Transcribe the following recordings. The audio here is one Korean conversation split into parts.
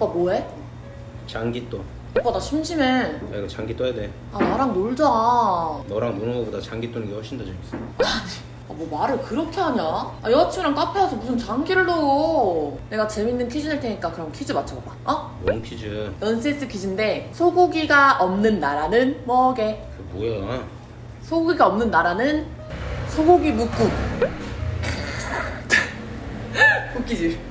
오빠 뭐해? 장기 떠. 오빠 나 심심해. 야 이거 장기 떠야 돼. 아 나랑 놀자. 아, 너랑 노는 거보다 장기 떠는 게 훨씬 더 재밌어. 뭐 말을 그렇게 하냐? 아, 여자친구랑 카페 와서 무슨 장기를 넣어. 내가 재밌는 퀴즈 낼 테니까 그럼 퀴즈 맞춰봐봐. 어? 롱 퀴즈. 넌센스 퀴즈인데 소고기가 없는 나라는 뭐게? 그 뭐야? 소고기가 없는 나라는 소고기 묵국. 웃기지?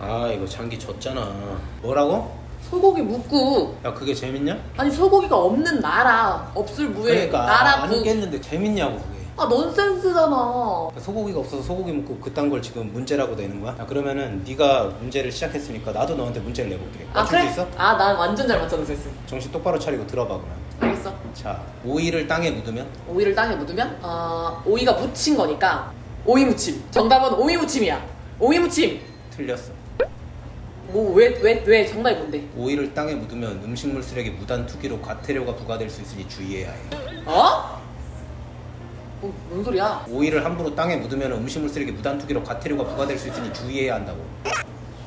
아 이거 장기 졌잖아. 뭐라고? 소고기 묵국. 야 그게 재밌냐? 아니 소고기가 없는 나라. 없을 무에 그러니까 나라 묵. 알겠는데 재밌냐고 그게. 아 넌센스잖아. 소고기가 없어서 소고기 먹고 그딴 걸 지금 문제라고 내는 거야? 야 그러면은 네가 문제를 시작했으니까 나도 너한테 문제를 내볼게. 아 맞출 그래? 수 있어? 아 난 완전 잘 맞춰 넌센스. 정신 똑바로 차리고 들어봐 그러면. 알겠어. 자 오이를 땅에 묻으면 오이를 땅에 묻으면 어, 오이가 묻힌 거니까 오이 무침. 정답은 오이 무침이야. 오이 무침. 틀렸어. 뭐 왜 왜 왜 정답이 뭔데? 오이를 땅에 묻으면 음식물 쓰레기 무단 투기로 과태료가 부과될 수 있으니 주의해야 해. 어? 뭐, 뭔 소리야? 오이를 함부로 땅에 묻으면 음식물 쓰레기 무단 투기로 과태료가 부과될 수 있으니 주의해야 한다고.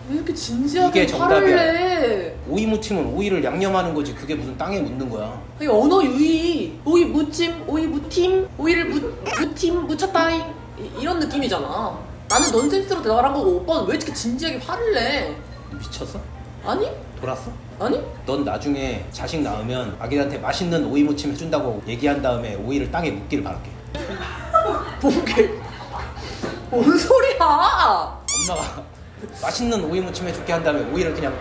왜 이렇게 진지하게 이게 화를 정답이야. 내? 오이 무침은 오이를 양념하는 거지 그게 무슨 땅에 묻는 거야. 아니 언어 유희. 오이 무침, 오이 무팀, 오이를 무, 무팀, 무쳤다잉 이- 이런 느낌이잖아. 나는 넌센스로 대답을 한 거고 오빠는 왜 이렇게 진지하게 화를 내? 미쳤어? 아니? 돌았어? 아니? 넌 나중에 자식 낳으면 아기한테 맛있는 오이 무침 해준다고 얘기한 다음에 오이를 땅에 묻기를 바랄게. 뭔게? 뭔 소리야? 엄마가 맛있는 오이 무침 해줄게 한 다음에 오이를 그냥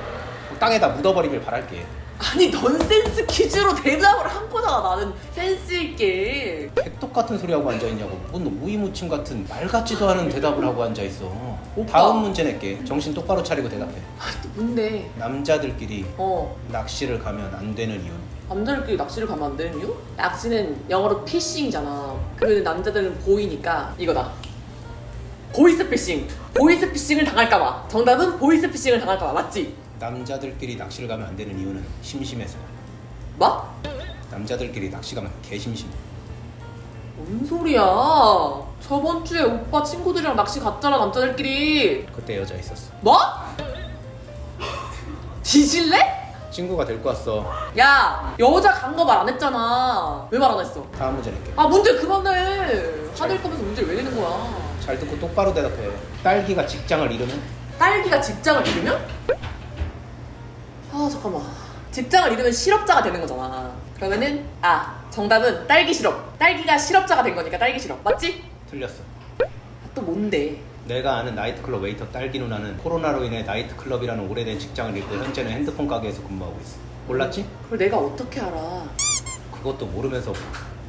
땅에다 묻어버리길 바랄게. 아니 넌센스 퀴즈로 대답을 한 거잖아 나는 센스 있게 백독 같은 소리 하고 앉아 있냐고. 뭔 오이 무침 같은 말 같지도 않은 대답을 하고 앉아 있어. 오빠. 다음 문제 낼게. 정신 똑바로 차리고 대답해. 아또 뭔데 남자들끼리 어 낚시를 가면 안 되는 이유. 남자들끼리 낚시를 가면 안 되는 이유? 낚시는 영어로 피싱이잖아 그러면 남자들은 보이니까 이거다 보이스 피싱 보이스 피싱을 당할까봐 정답은 보이스 피싱을 당할까봐 맞지? 남자들끼리 낚시를 가면 안 되는 이유는 심심해서. 뭐? 남자들끼리 낚시 가면 개심심해. 뭔 소리야 저번 주에 오빠 친구들이랑 낚시 갔잖아 남자들끼리 그때 여자 있었어. 뭐? 뒤질래? 친구가 데리고 왔어. 야 여자 간 거 말 안 했잖아 왜 말 안 했어? 다음 문제 낼게. 아 문제 그만해 화낼 거면서 문제를 왜 내는 거야 잘 듣고 똑바로 대답해. 딸기가 직장을 잃으면 딸기가 직장을 잃으면? 아 잠깐만 직장을 잃으면 실업자가 되는 거잖아 그러면은 아 정답은 딸기 실업 딸기가 실업자가 된 거니까 딸기 실업 맞지? 틀렸어. 아, 또 뭔데 내가 아는 나이트클럽 웨이터 딸기 누나는 코로나로 인해 나이트클럽이라는 오래된 직장을 잃고 현재는 핸드폰 가게에서 근무하고 있어. 몰랐지? 그걸 내가 어떻게 알아 그것도 모르면서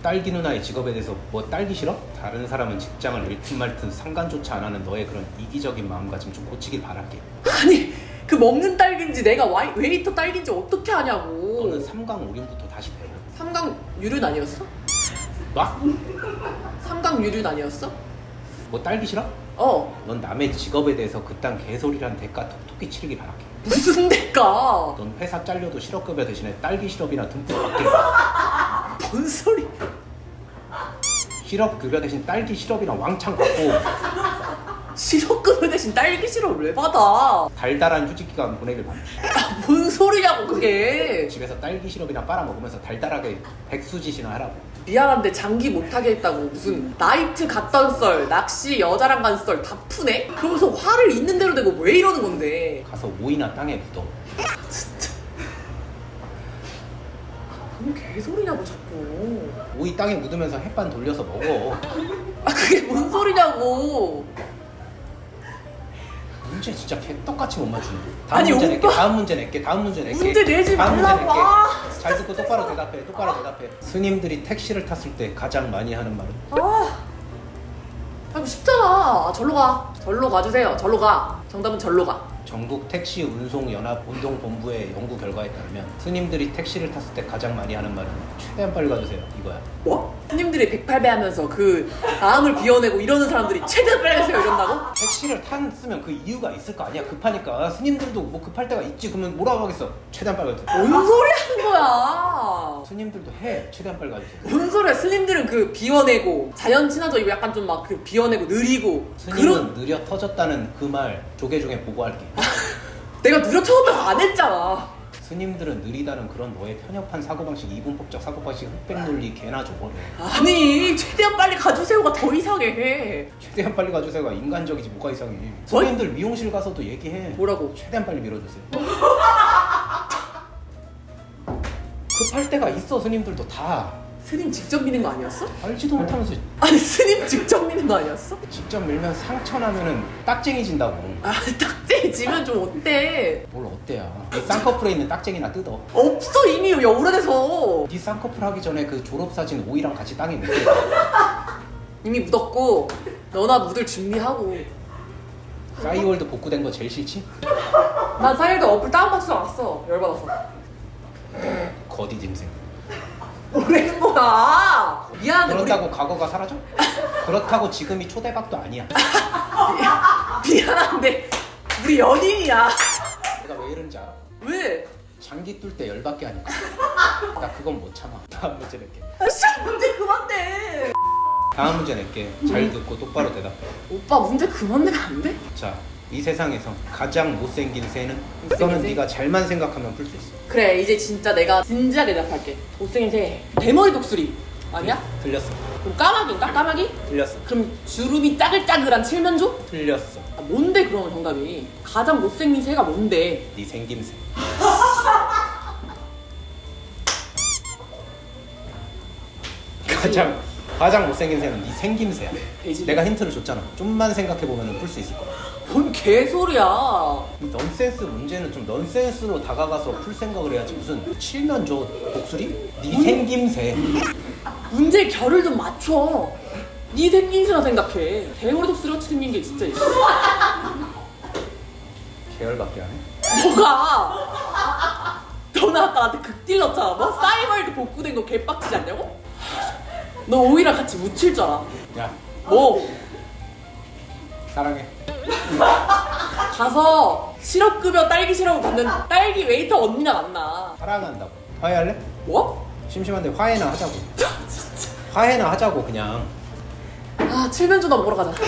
딸기 누나의 직업에 대해서 뭐 딸기 싫어? 다른 사람은 직장을 잃든 말든 상관조차 안 하는 너의 그런 이기적인 마음가짐 좀 고치길 바랄게. 아니 그 먹는 딸기인지 내가 와이, 웨이터 딸기인지 어떻게 아냐고 너는 삼강 오륜부터 다시 배워. 삼강 유륜 아니었어? 막? 삼강 유륜 아니었어? 뭐 딸기 싫어? 어 넌 남의 직업에 대해서 그딴 개소리란 대가 톡톡히 치르길 바랄게. 무슨 대가 넌 회사 잘려도 실업급여 대신에 딸기 실업이나 듬뿍 바라. 뭔 소리 실업급여 대신 딸기 실업이나 왕창 받고 실업급여 대신 딸기 실업을 왜 받아 달달한 휴직 기간 보내길 바라. 뭔 소리냐고 그게 집에서 딸기 시럽이나 빨아 먹으면서 달달하게 백수짓이나 하라고. 미안한데 장기 못하게 했다고 무슨 나이트 갔던 썰 낚시 여자랑 간 썰 다 푸네? 그러면서 화를 있는 대로 내고 왜 이러는 건데 가서 오이나 땅에 묻어. 뭔 개소리냐고 자꾸 오이 땅에 묻으면서 햇반 돌려서 먹어. 아 그게 뭔 소리냐고 문제 진짜 개떡같이 못 맞추네. 다음 아니, 문제 오빠. 낼게. 다음 문제 낼게. 다음 문제 낼게. 문제 내지 다음 문제 말라고. 낼게. 아. 잘 듣고 똑바로 대답해. 똑바로 대답해. 스님들이 택시를 탔을 때 가장 많이 하는 말은? 아 아이고 쉽잖아 아, 절로 가 절로 가주세요 절로 가 정답은 절로 가 전국 택시 운송 연합 운동 본부의 연구 결과에 따르면 스님들이 택시를 탔을 때 가장 많이 하는 말은 최대한 빨리 가주세요. 이거야. 뭐? 스님들이 108배 하면서 그 마음을 비워내고 이러는 사람들이 최대한 빨리 가세요 이런다고? 택시를 탔으면 그 이유가 있을 거 아니야. 급하니까. 스님들도 뭐 급할 때가 있지. 그러면 뭐라고 하겠어? 최대한 빨리 가주세요. 뭔 소리 하는 거야 스님들도 해. 최대한 빨리 가주세요. 뭔 소리야 스님들은 그 비워내고 자연 친화적이고 약간 좀 막 그 비워내고 느리고 스님은 느려 터졌다는 그 말 조개 중에 보고할게. 내가 느려쳐졌다고 안 했잖아. 스님들은 느리다는 그런 너의 편협한 사고방식, 이분법적 사고방식, 흑백 논리 개나 줘버려. 아니 최대한 빨리 가주세요가 더 이상해. 최대한 빨리 가주세요가 인간적이지 뭐가 이상해. 뭘? 스님들 미용실 가서도 얘기해. 뭐라고? 최대한 빨리 밀어주세요. 급할 때가 있어 스님들도 다 스님 직접 미는 거 아니었어? 알지도 못하면서 아니 스님 직접 미는 거 아니었어? 직접 밀면 상처 나면은 딱쟁이 진다고. 아 딱지 지면 좀 어때? 뭘 어때야? 이 쌍꺼풀에 있는 딱쟁이나 뜯어. 없어 이미 야 오래돼서 네 쌍꺼풀 하기 전에 그 졸업 사진 오이랑 같이 땅에 묻게. 이미 묻었고 너나 묻을 준비하고 싸이월드 복구된 거 제일 싫지? 난 사일도 어플 다운받지도 않았어 열받아서 거디 짐승. 뭐 라는 거야 미안한데 우리 그런다고 과거가 사라져? 그렇다고 지금이 초대박도 아니야. 미안한데 우리 연인이야 내가 왜 이런지 알아? 왜? 장기 뚫 때 열받게 하니까. 나 그건 못 참아. 다음 문제 낼게. 아씨 문제 그만 내 다음 문제 낼게. 잘 듣고 똑바로 대답해. 오빠 문제 그만 내면 안 돼? 자, 이 세상에서 가장 못생긴 새는 새? 네가 잘만 생각하면 풀 수 있어. 그래 이제 진짜 내가 진지하게 대답할게 못생긴 새 대머리 독수리 아니야? 틀렸어. 그럼 까마귀인가? 까마귀? 틀렸어. 그럼 주름이 짜글짜글한 칠면조? 틀렸어. 아, 뭔데 그러면 정답이 가장 못생긴 새가 뭔데? 네 생김새. 가장 가장 못생긴 새는 네 생김새야. 돼지 내가 힌트를 줬잖아. 좀만 생각해 보면 풀 수 있을 거야. 뭔 개소리야 이 넌센스 문제는 좀 넌센스로 다가가서 풀 생각을 해야지 무슨 칠면조 독수리? 네 생김새. 문제 결을 좀 맞춰 네 생김새나 생각해 대머리 독수리 같이 생긴 게 진짜 있어 계열밖에 안 해. 뭐가 너는 아까 나한테 극딜 넣었잖아 뭐? 사이버일드 복구된 거 개빡치지 않냐고? 너 오이랑 같이 묻힐 줄 알아 야, 뭐? 사랑해. 가서 실업급여 딸기 실업을 받는 딸기 웨이터 언니나 만나 사랑한다고. 화해할래? 뭐? 심심한데 화해나 하자고. 화해나 하자고 그냥. 아 칠면조나 먹으러 가자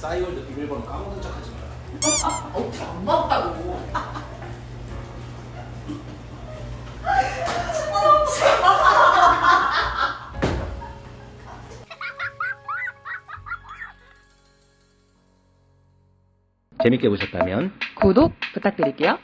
싸이월드 비밀번호 까먹은 척하지 마라. 어떻게 안 받았다고 재밌게 보셨다면 구독 부탁드릴게요